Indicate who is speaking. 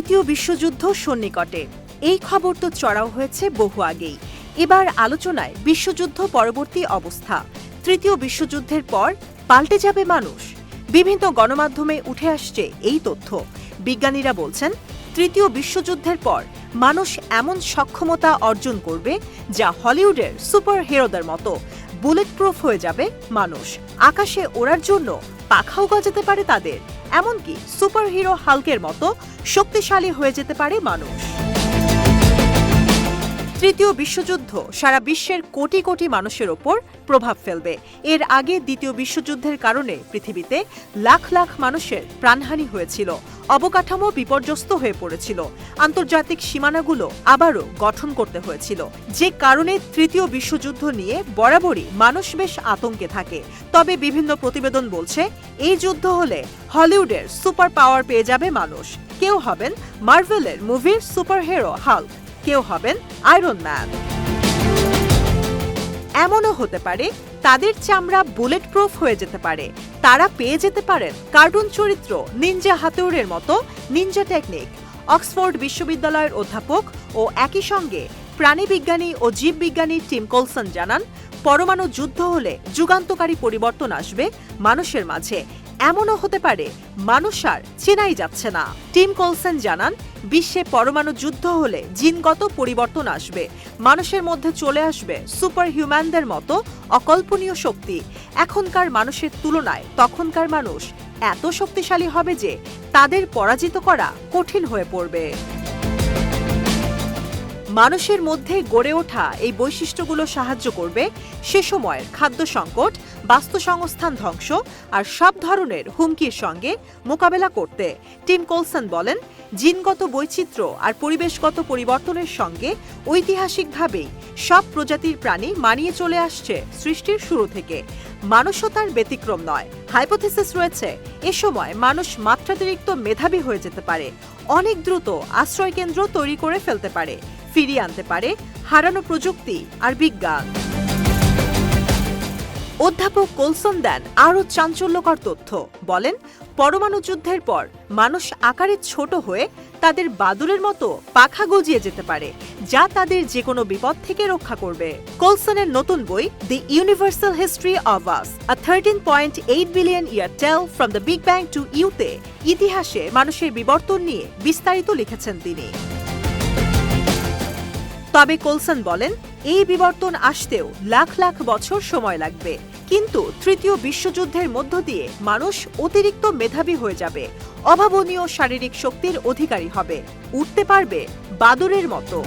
Speaker 1: তৃতীয় বিশ্বযুদ্ধ সন্নিকটে। এই খবর তো চড়াও হয়েছে বহু আগেই। এবার আলোচনায় বিশ্বযুদ্ধ পরবর্তী অবস্থা। তৃতীয় বিশ্বযুদ্ধের পর পাল্টে যাবে মানুষ। বিভিন্ন গণমাধ্যমে উঠে আসছে এই তথ্য। বিজ্ঞানীরা বলছেন, তৃতীয় বিশ্বযুদ্ধের পর মানুষ এমন সক্ষমতা অর্জন করবে যা হলিউডের সুপার হিরোদের মতো বুলেট প্রুফ হয়ে যাবে মানুষ। আকাশে ওড়ার জন্য পাখাও গজাতে পারে তাদের। এমনকি সুপারহিরো হালকের মতো শক্তিশালী হয়ে যেতে পারে মানুষ। তৃতীয় বিশ্বযুদ্ধ সারা বিশ্বের কোটি কোটি মানুষের ওপর প্রভাব ফেলবে। এর আগে দ্বিতীয় বিশ্বযুদ্ধের কারণে পৃথিবীতে লাখ লাখ মানুষের প্রাণহানি হয়েছিল, অবকাঠামো বিপর্যস্ত হয়ে পড়েছিল। আন্তর্জাতিক সীমানাগুলো আবারও গঠন করতে হয়েছিল। যে কারণে তৃতীয় বিশ্বযুদ্ধ নিয়ে বরাবরই মানুষ বেশ আতঙ্কে থাকে। তবে বিভিন্ন প্রতিবেদন বলছে, এই যুদ্ধ হলে হলিউডের সুপার পাওয়ার পেয়ে যাবে মানুষ। কেউ হবেন মার্ভেলের মুভির সুপারহিরো হাল্ক। কেউ হবেন আয়রন ম্যান এমনও হতে পারে তাদের চামড়া বুলেট প্রুফ হয়ে যেতে পারে। তারা পেয়ে যেতে পারেন কার্টুন চরিত্র নিনজা হাতুড়ের মতো নিনজা টেকনিক অক্সফোর্ড বিশ্ববিদ্যালয়ের অধ্যাপক ও একই সঙ্গে প্রাণীবিজ্ঞানী ও জীববিজ্ঞানী টিম কোলসন জানান, পরমাণু যুদ্ধ হলে যুগান্তকারী পরিবর্তন আসবে মানুষের মাঝে। এমনও হতে পারে, মানুষ আর চেনাই যাচ্ছে না। টিম কোলসন জানান, বিশ্বে পরমাণু যুদ্ধ হলে জিনগত পরিবর্তন আসবে। মানুষের মধ্যে চলে আসবে সুপার হিউম্যানদের মতো অকল্পনীয় শক্তি। এখনকার মানুষের তুলনায় তখনকার মানুষ এত শক্তিশালী হবে যে তাদের পরাজিত করা কঠিন হয়ে পড়বে। মানুষের মধ্যে গড়ে ওঠা এই বৈশিষ্ট্যগুলো সাহায্য করবে সে সময়ের খাদ্য সংকট বাস্তুসংস্থান ধ্বংস আর সব ধরনের হুমকির সঙ্গে মোকাবেলা করতে টিম কোলসন বলেন, জিনগত বৈচিত্র্য আর পরিবেশগত পরিবর্তনের সঙ্গে ঐতিহাসিকভাবেই সব প্রজাতির প্রাণী মানিয়ে চলে আসছে সৃষ্টির শুরু থেকে। মানুষও তার ব্যতিক্রম নয়। হাইপোথিসিস রয়েছে, এ সময় মানুষ মাত্রাতিরিক্ত মেধাবী হয়ে যেতে পারে, অনেক দ্রুত আশ্রয়কেন্দ্র তৈরি করে ফেলতে পারে, ফিরিয়ে আনতে পারে, হারানো প্রযুক্তি আর বিজ্ঞান। অধ্যাপক কোলসন দেন আরও চাঞ্চল্যকর তথ্য। বলেন, পরমাণু যুদ্ধের পর মানুষ আকারে ছোট হয়ে তাদের বাদুরের মতো পাখা গজিয়ে যেতে পারে, যা তাদের যে কোনো বিপদ থেকে রক্ষা করবে। কোলসনের নতুন বই, the universal history of us a thirteen point eight billion year tale from the big bang to ইউতে ইতিহাসে মানুষের বিবর্তন নিয়ে বিস্তারিত লিখেছেন তিনি। তবে কোলসন বলেন, এই বিবর্তন আসতেও লাখ লাখ বছর সময় লাগবে। কিন্তু তৃতীয় বিশ্বযুদ্ধের মধ্য দিয়ে মানুষ অতিরিক্ত মেধাবী হয়ে যাবে। অভাবনীয় শারীরিক শক্তির অধিকারী হবে। উঠতে পারবে বাদুরের মতো।